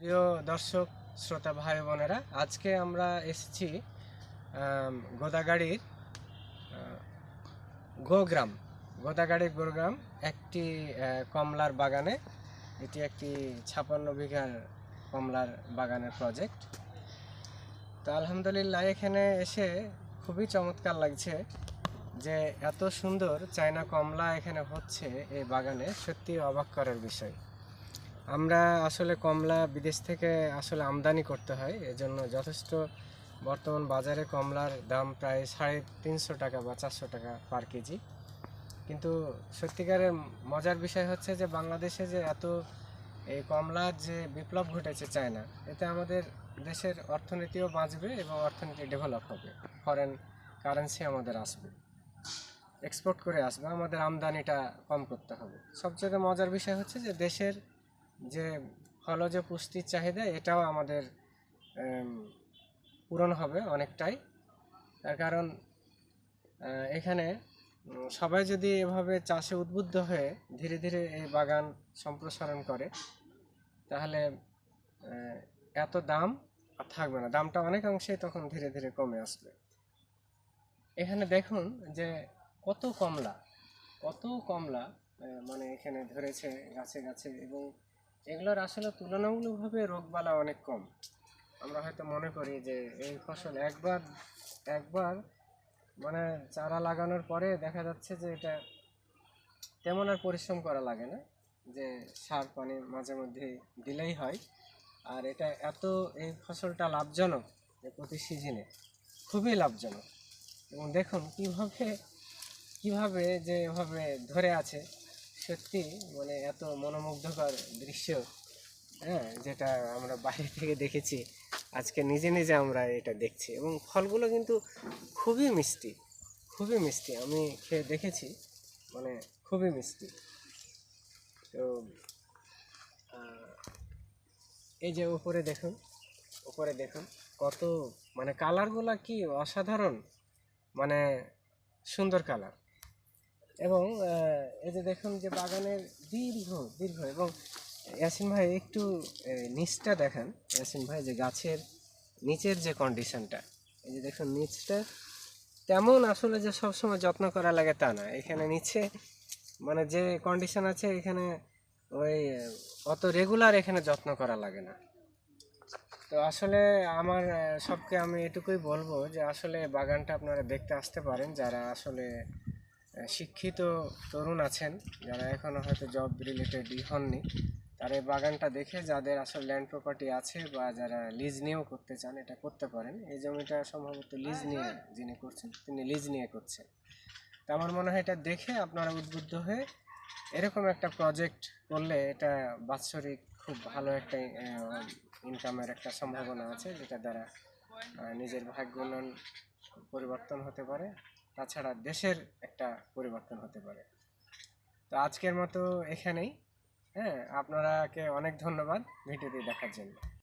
প্রিয় দর্শক, শ্রোতা ভাই বোনেরা, আজকে আমরা এসেছি গোদাগাড়ির গোগ্রাম। গোদাগাড়ির গোগ্রাম, একটি কমলার বাগানে। এটি একটি ছাপান্ন বিঘার কমলার বাগানের প্রজেক্ট তো আলহামদুলিল্লাহ, এখানে এসে খুবই চমৎকার লাগছে যে এত সুন্দর চায়না কমলা এখানে হচ্ছে এই বাগানে। সত্যি অবাক করার বিষয়। আমরা আসলে কমলা বিদেশ থেকে আসলে আমদানি করতে হয়, এজন্য যথেষ্ট বর্তমান বাজারে কমলার দাম প্রায় সাড়ে তিনশো টাকা বা চারশো টাকা পার কেজি। কিন্তু সত্যিকারের মজার বিষয় হচ্ছে যে বাংলাদেশে যে এত এই কমলার যে বিপ্লব ঘটেছে চায়না, এতে আমাদের দেশের অর্থনীতিও বাঁচবে এবং অর্থনীতি ডেভেলপ হবে। ফরেন কারেন্সি আমাদের আসবে। এক্সপোর্ট করে আসবে। আমাদের আমদানিটা কম করতে হবে। সবচেয়ে মজার বিষয় হচ্ছে যে দেশের যে ফলজ পুষ্টির চাহিদা, এটাও আমাদের পূরণ হবে অনেকটাই। তার কারণ এখানে সবাই যদি এভাবে চাষে উদ্বুদ্ধ হয়ে ধীরে ধীরে এই বাগান সম্প্রসারণ করে, তাহলে এত দাম আর থাকবে না। দামটা অনেকাংশেই তখন ধীরে ধীরে কমে আসবে। এখানে দেখুন যে কত কমলা কত কমলা মানে এখানে ধরেছে গাছে গাছে এবং এগুলোর আসলে তুলনামূলকভাবে রোগবালা অনেক কম। আমরা হয়তো মনে করি যে এই ফসল একবার একবার মানে চারা লাগানোর পরে দেখা যাচ্ছে যে এটা তেমন আর পরিশ্রম করা লাগে না, যে সার পানি মাঝে মধ্যে দিলেই হয়। আর এটা এত এই ফসলটা লাভজনক যে প্রতি সিজনে খুবই লাভজনক। এবং দেখুন কীভাবে কীভাবে যে এভাবে ধরে আছে সত্যি মানে এত মনোমুগ্ধকর দৃশ্য হ্যাঁ যেটা আমরা বাইরে থেকে দেখেছি, আজকে নিজে নিজে আমরা এটা দেখছি এবং ফলগুলো কিন্তু খুবই মিষ্টি খুবই মিষ্টি, আমি খেয়ে দেখেছি মানে খুবই মিষ্টি। তো এই যে উপরে দেখুন উপরে দেখুন, কত মানে কালারগুলো কি অসাধারণ মানে সুন্দর কালার এবং এই যে দেখুন যে বাগানের দীর্ঘ দীর্ঘ এবং ইয়াসিন ভাই একটু নিচটা দেখান। ইয়াসিন ভাই, যে গাছের নিচের যে কন্ডিশনটা এই যে দেখুন নিচটা তেমন আসলে যে সবসময় যত্ন করা লাগে তা না। এখানে নিচে মানে যে কন্ডিশন আছে, এখানে ওই অত রেগুলার এখানে যত্ন করা লাগে না। তো আসলে আমার সবকে আমি এটুকুই বলব যে আসলে বাগানটা আপনারা দেখতে আসতে পারেন। যারা আসলে শিক্ষিত তরুণ আছেন, যারা এখনও হয়তো জব রিলেটেড হননি। তারা এই বাগানটা দেখে যাদের আসলে ল্যান্ড প্রপার্টি আছে বা যারা লিজ নিয়েও করতে চান, এটা করতে পারেন। এই জমিটা সম্ভবত লিজ নিয়ে যিনি করছেন, তিনি লিজ নিয়ে করছেন। তো আমার মনে হয় এটা দেখে আপনারা উদ্বুদ্ধ হয়ে এরকম একটা প্রজেক্ট করলে এটা বাৎসরিক খুব ভালো একটা ইনকামের একটা সম্ভাবনা আছে, যেটা দ্বারা নিজের ভাগ্য উন্নয়ন পরিবর্তন হতে পারে। তাছাড়া দেশের একটা পরিবর্তন হতে পারে। তো আজকের মতো এখানেই হ্যাঁ আপনারাকে অনেক ধন্যবাদ ভিডিওটি দেখার জন্য।